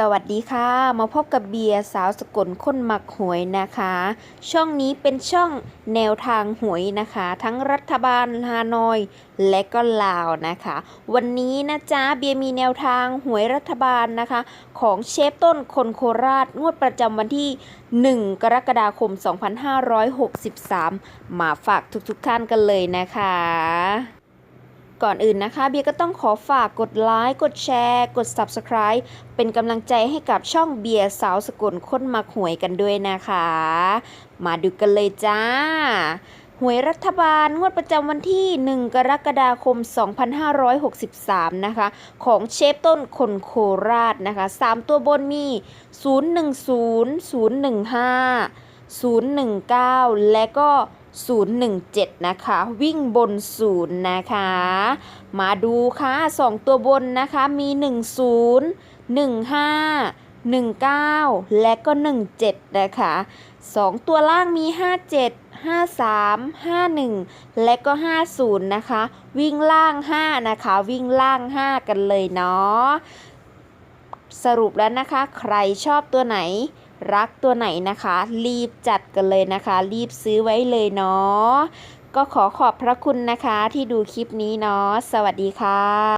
สวัสดีค่ะ มาพบกับเบียร์สาวสกลคนหมักหวยนะคะ ช่องนี้เป็นช่องแนวทางหวยนะคะ ทั้งรัฐบาลฮานอย และก็ลาวนะคะ วันนี้นะจ๊ะเบียร์มีแนวทางหวยรัฐบาลนะคะ ของเชฟต้นคนโคราชงวดประจำวันที่ 1 กรกฎาคม 2563 มาฝากทุกๆท่านกันเลยนะคะ ก่อนอื่นนะคะเบียร์ก็ต้องขอฝากกดไลค์กดแชร์ กด Subscribe เป็นกำลังใจให้กับช่องเบียร์สาวสกุลคนมาหวยกันด้วยนะคะ มาดูกันเลยจ้า หวยรัฐบาลงวดประจำวันที่ 1 กรกฎาคม 2563 นะคะ ของเชฟต้นคนโคราชนะคะ 3 ตัวบนมี 010 015 019 และก็ 017 นะคะ วิ่งบน 0 นะคะ มาดูค่ะ 2 ตัวบนนะคะมี 10 15 19 และก็ 17 นะคะ 2 ตัวล่างมี 57 53 51 และก็ 50 นะคะ วิ่งล่าง 5 นะคะ วิ่งล่าง 5 กันเลยเนาะสรุปแล้วนะคะ ใครชอบตัวไหน รักตัวไหนนะคะ รีบจัดกันเลยนะคะ รีบซื้อไว้เลยเนาะก็ขอขอบพระคุณนะคะที่ดูคลิปนี้เนาะสวัสดีค่ะ